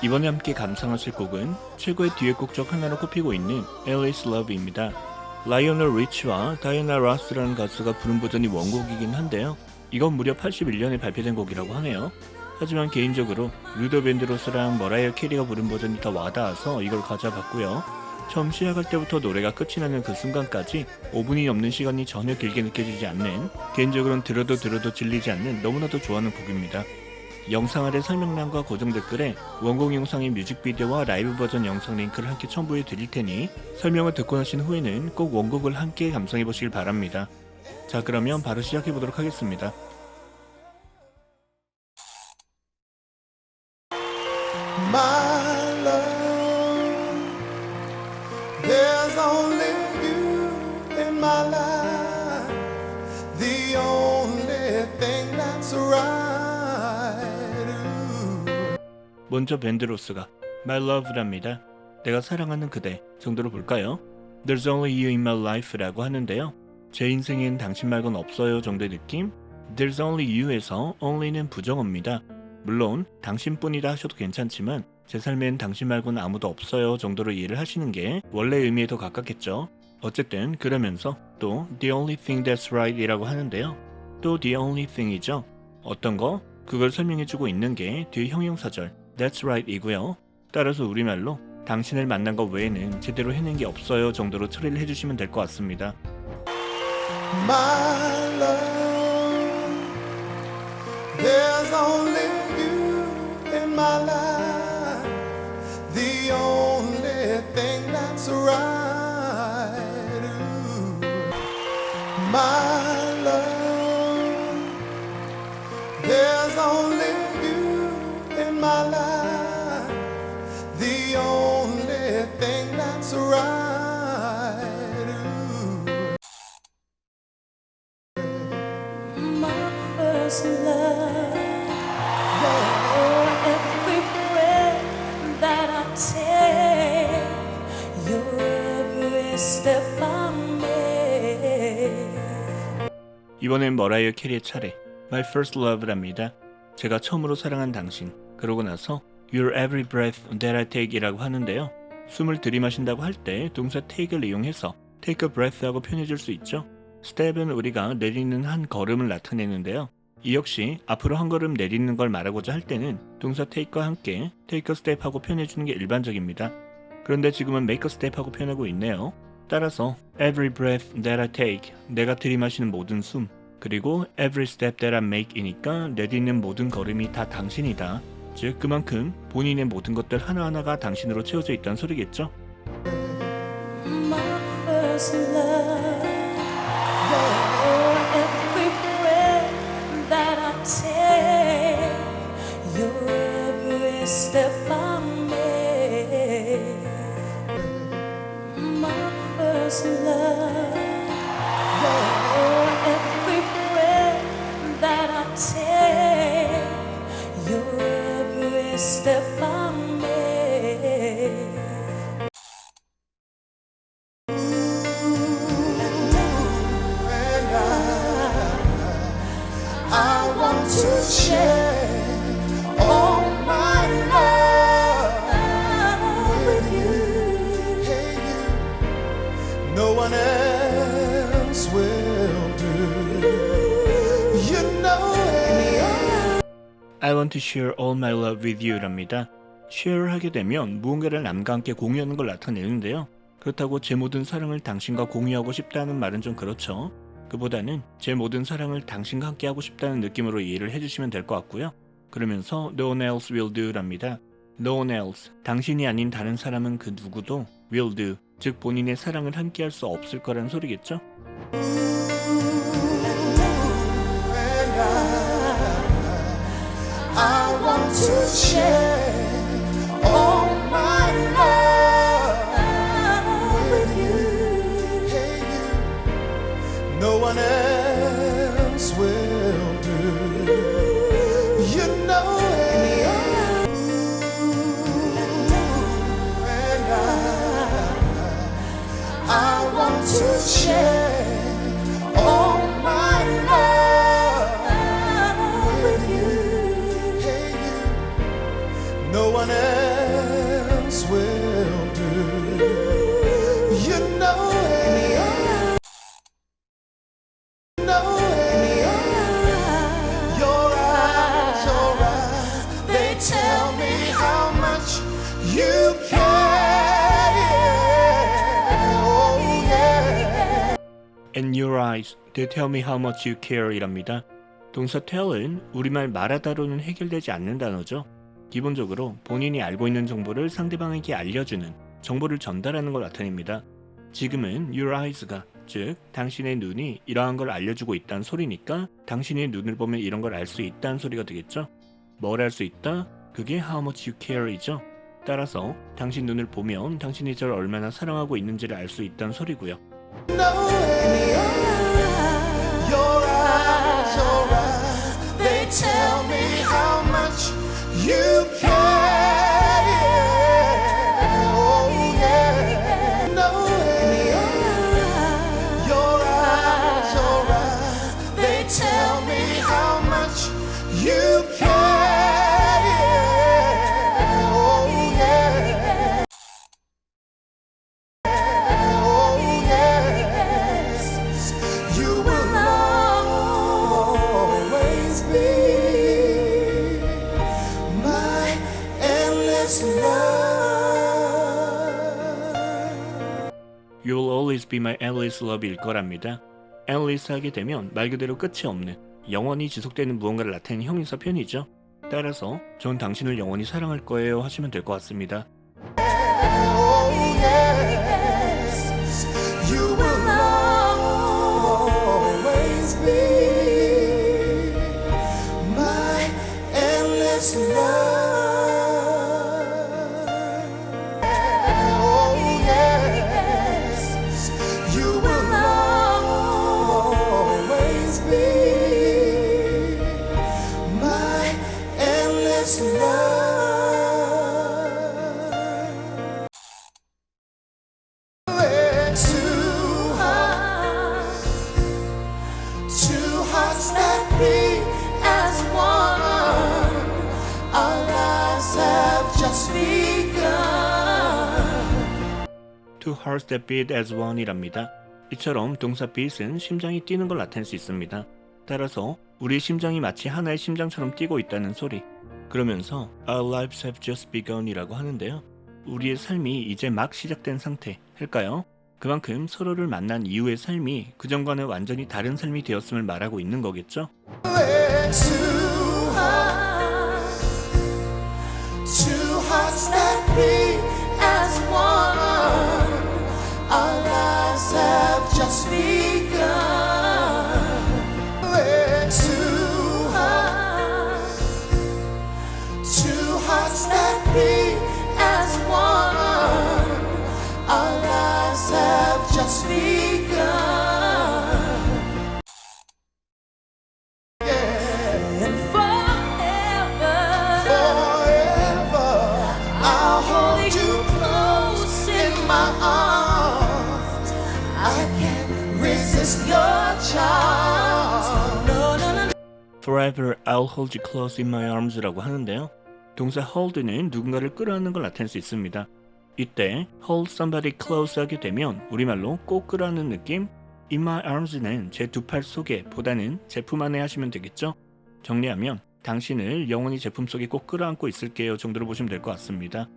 이번에 함께 감상하실 곡은 최고의 듀엣곡 중 하나로 꼽히고 있는 Alice Love입니다. 라이오넬 리치와 다이애나 라스라는 가수가 부른 버전이 원곡이긴 한데요. 이건 무려 81년에 발표된 곡이라고 하네요. 하지만 개인적으로 루더 밴드로스랑 머라이어 캐리가 부른 버전이 더 와닿아서 이걸 가져봤고요. 처음 시작할 때부터 노래가 끝이 나는 그 순간까지 5분이 넘는 시간이 전혀 길게 느껴지지 않는 개인적으로는 들어도 들어도 질리지 않는 너무나도 좋아하는 곡입니다. 영상 아래 설명란과 고정 댓글에 원곡 영상의 뮤직비디오와 라이브 버전 영상 링크를 함께 첨부해 드릴 테니 설명을 듣고 나신 후에는 꼭 원곡을 함께 감상해 보시길 바랍니다. 자 그러면 바로 시작해 보도록 하겠습니다. 먼저 밴드로스가 My Love랍니다. 내가 사랑하는 그대 정도로 볼까요? There's only you in my life라고 하는데요. 제 인생엔 당신 말곤 없어요 정도의 느낌? There's only you에서 only는 부정어입니다. 물론 당신뿐이라 하셔도 괜찮지만 제 삶엔 당신 말고는 아무도 없어요 정도로 이해를 하시는 게 원래 의미에 더 가깝겠죠. 어쨌든 그러면서 또 the only thing that's right 이라고 하는데요. 또 the only thing이죠. 어떤 거? 그걸 설명해주고 있는 게뒤 형용사절 that's right 이고요. 따라서 우리말로 당신을 만난 것 외에는 제대로 해낸 게 없어요 정도로 처리를 해주시면 될 것 같습니다. My love, there's only you in my life, 이번엔 머라이어 캐리의 차례 My First Love랍니다. 제가 처음으로 사랑한 당신 그러고 나서 Your Every Breath That I Take이라고 하는데요. 숨을 들이마신다고 할 때 동사 take을 이용해서 take a breath 하고 표현해줄 수 있죠. step은 우리가 내리는 한 걸음을 나타내는데요. 이 역시 앞으로 한 걸음 내리는 걸 말하고자 할 때는 동사 take과 함께 take a step 하고 표현해주는 게 일반적입니다. 그런데 지금은 make a step 하고 표현하고 있네요. 따라서 every breath that I take 내가 들이마시는 모든 숨 그리고 every step that I make이니까 내딛는 모든 걸음이 다 당신이다. 즉 그만큼 본인의 모든 것들 하나하나가 당신으로 채워져 있다는 소리겠죠. My first love, step I share all my love with you랍니다. share 하게 되면 무언가를 남과 함께 공유하는 걸 나타내는데요. 그렇다고 제 모든 사랑을 당신과 공유하고 싶다는 말은 좀 그렇죠. 그보다는 제 모든 사랑을 당신과 함께 하고 싶다는 느낌으로 이해를 해주시면 될 것 같고요. 그러면서 no one else will do랍니다. no one else, 당신이 아닌 다른 사람은 그 누구도 will do, 즉 본인의 사랑을 함께 할 수 없을 거란 소리겠죠. To share And your eyes, they tell me how much you care 이랍니다. 동사 tell은 우리말 말하다로는 해결되지 않는 단어죠. 기본적으로 본인이 알고 있는 정보를 상대방에게 알려주는 정보를 전달하는 걸 나타냅니다. 지금은 your eyes가 즉 당신의 눈이 이러한 걸 알려주고 있다는 소리니까 당신의 눈을 보면 이런 걸 알 수 있다는 소리가 되겠죠. 뭘 알 수 있다? 그게 how much you care이죠. 따라서 당신 눈을 보면 당신이 저를 얼마나 사랑하고 있는지를 알 수 있다는 소리고요. know Always be my endless love일 거랍니다. endless 하게 되면 말 그대로 끝이 없는 영원히 지속되는 무언가를 나타내는 형용사 편이죠. 따라서 전 당신을 영원히 사랑할 거예요 하시면 될 것 같습니다. Oh, Two hearts that beat as one이랍니다. 이처럼 동사 beat은 심장이 뛰는 걸 나타낼 수 있습니다. 따라서 우리 심장이 마치 하나의 심장처럼 뛰고 있다는 소리. 그러면서 Our lives have just begun이라고 하는데요. 우리의 삶이 이제 막 시작된 상태 할까요? 그만큼 서로를 만난 이후의 삶이 그전과는 완전히 다른 삶이 되었음을 말하고 있는 거겠죠? Have just hold you close in my arms라고 하는데요. 동사 hold는 누군가를 끌어안는 걸 나타낼 수 있습니다. 이때 hold somebody close 하게 되면 우리말로 꼭 끌어안는 느낌? In my arms는 제 두 팔 속에 보다는 제품 안에 하시면 되겠죠? 정리하면 당신을 영원히 제품 속에 꼭 끌어안고 있을게요 정도로 보시면 될 것 같습니다.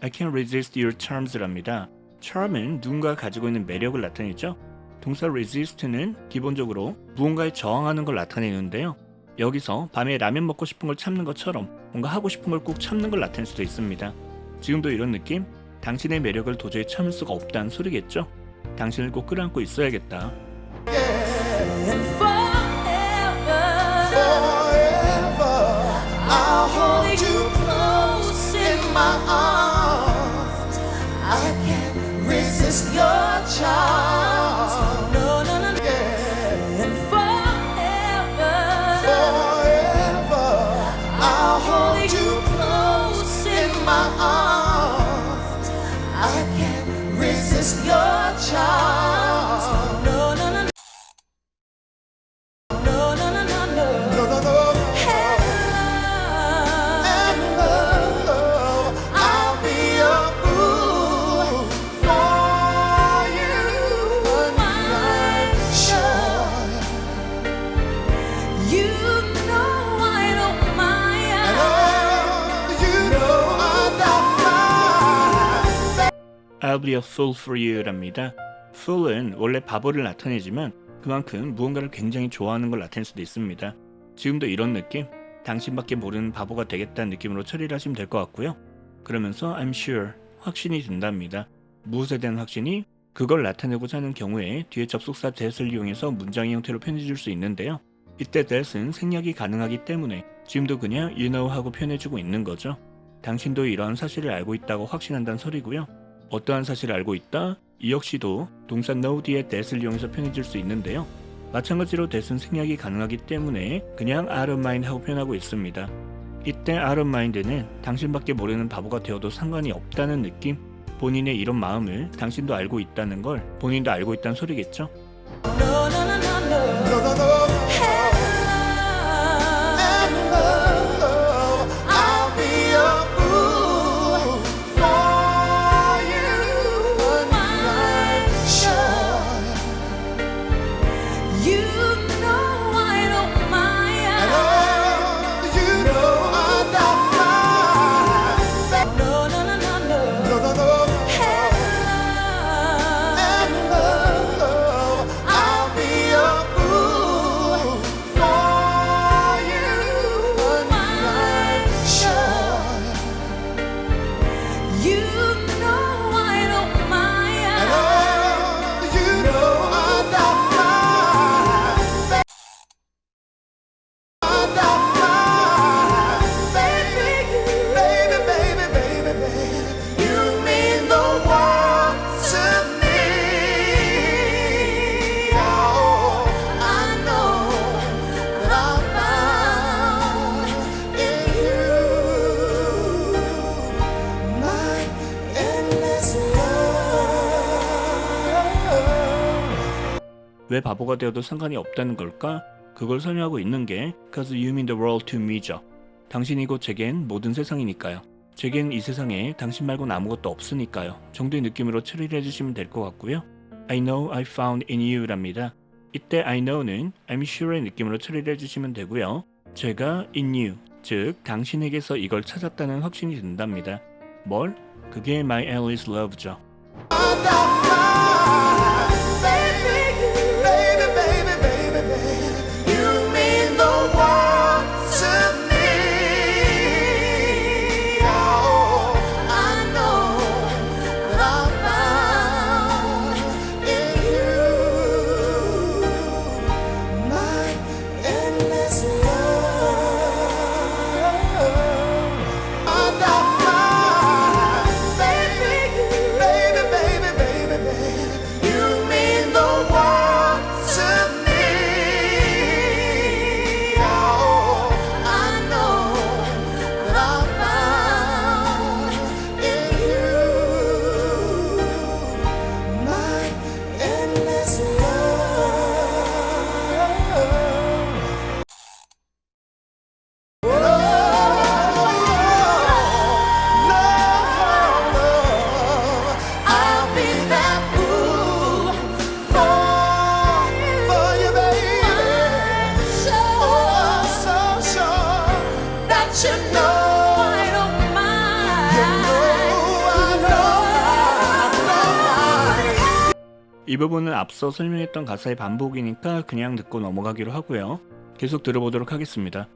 I can't resist your charms랍니다. charm은 누군가가 가지고 있는 매력을 나타내죠. 동사 resist는 기본적으로 무언가에 저항하는 걸 나타내는데요. 여기서 밤에 라면 먹고 싶은 걸 참는 것처럼 뭔가 하고 싶은 걸 꼭 참는 걸 나타낼 수도 있습니다. 지금도 이런 느낌? 당신의 매력을 도저히 참을 수가 없다는 소리겠죠? 당신을 꼭 끌어안고 있어야겠다. your charms. Be a fool for you랍니다. fool은 원래 바보를 나타내지만 그만큼 무언가를 굉장히 좋아하는 걸 나타낼 수도 있습니다. 지금도 이런 느낌? 당신밖에 모르는 바보가 되겠다는 느낌으로 처리를 하시면 될 것 같고요. 그러면서 I'm sure 확신이 든답니다. 무엇에 대한 확신이? 그걸 나타내고자 하는 경우에 뒤에 접속사 that을 이용해서 문장의 형태로 표현해 줄수 있는데요. 이때 that은 생략이 가능하기 때문에 지금도 그냥 you know 하고 표현해주고 있는 거죠. 당신도 이런 사실을 알고 있다고 확신한다는 소리고요. 어떠한 사실을 알고 있다? 이 역시도 동사 know 뒤에 that을 이용해서 표현해줄 수 있는데요. 마찬가지로 that은 생략이 가능하기 때문에 그냥 out of mind 하고 표현하고 있습니다. 이때 out of mind는 당신밖에 모르는 바보가 되어도 상관이 없다는 느낌? 본인의 이런 마음을 당신도 알고 있다는 걸 본인도 알고 있다는 소리겠죠? 왜 바보가 되어도 상관이 없다는 걸까? 그걸 설명하고 있는 게 Cause you mean the world to me죠. 당신이 곧 제겐 모든 세상이니까요. 제겐 이 세상에 당신 말고는 아무것도 없으니까요. 정도의 느낌으로 처리를 해주시면 될 것 같고요. I know I found in you랍니다. 이때 I know는 I'm sure의 느낌으로 처리를 해주시면 되고요. 제가 in you, 즉 당신에게서 이걸 찾았다는 확신이 든답니다. 뭘? 그게 my endless love죠. 이 부분은 앞서 설명했던 가사의 반복이니까 그냥 듣고 넘어가기로 하고요. 계속 들어보도록 하겠습니다.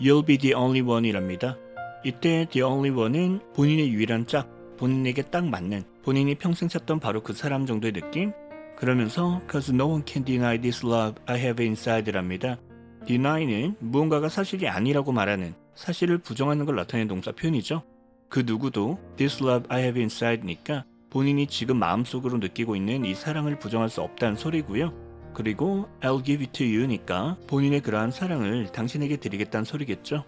You'll be the only one이랍니다. 이때 the only one은 본인의 유일한 짝, 본인에게 딱 맞는, 본인이 평생 찾던 바로 그 사람 정도의 느낌? 그러면서 cause no one can deny this love I have inside랍니다. deny는 무언가가 사실이 아니라고 말하는, 사실을 부정하는 걸 나타내는 동사 표현이죠. 그 누구도 this love I have inside니까 본인이 지금 마음속으로 느끼고 있는 이 사랑을 부정할 수 없다는 소리고요. 그리고 I'll give it to you니까 본인의 그러한 사랑을 당신에게 드리겠다는 소리겠죠.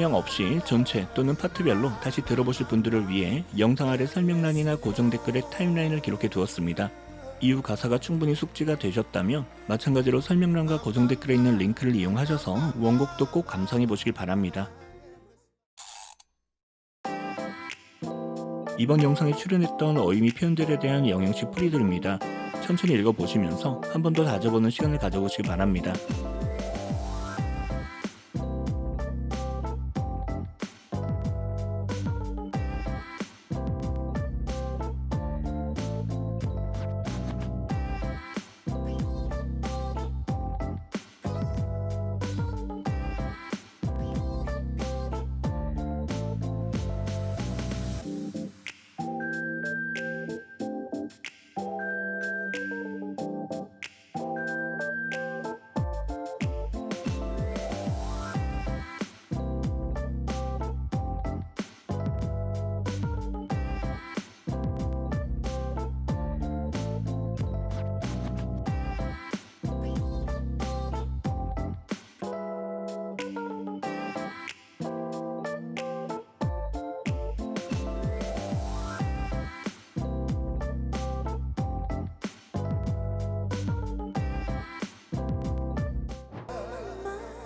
설명 없이 전체 또는 파트별로 다시 들어보실 분들을 위해 영상 아래 설명란이나 고정 댓글에 타임라인을 기록해 두었습니다. 이후 가사가 충분히 숙지가 되셨다면 마찬가지로 설명란과 고정 댓글에 있는 링크를 이용하셔서 원곡도 꼭 감상해 보시길 바랍니다. 이번 영상에 출연했던 어휘미 표현들에 대한 영양식 풀이들입니다. 천천히 읽어보시면서 한 번 더 다져보는 시간을 가져보시기 바랍니다.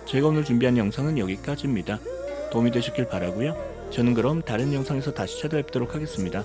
제가 오늘 준비한 영상은 여기까지입니다. 도움이 되셨길 바라고요. 저는 그럼 다른 영상에서 다시 찾아뵙도록 하겠습니다.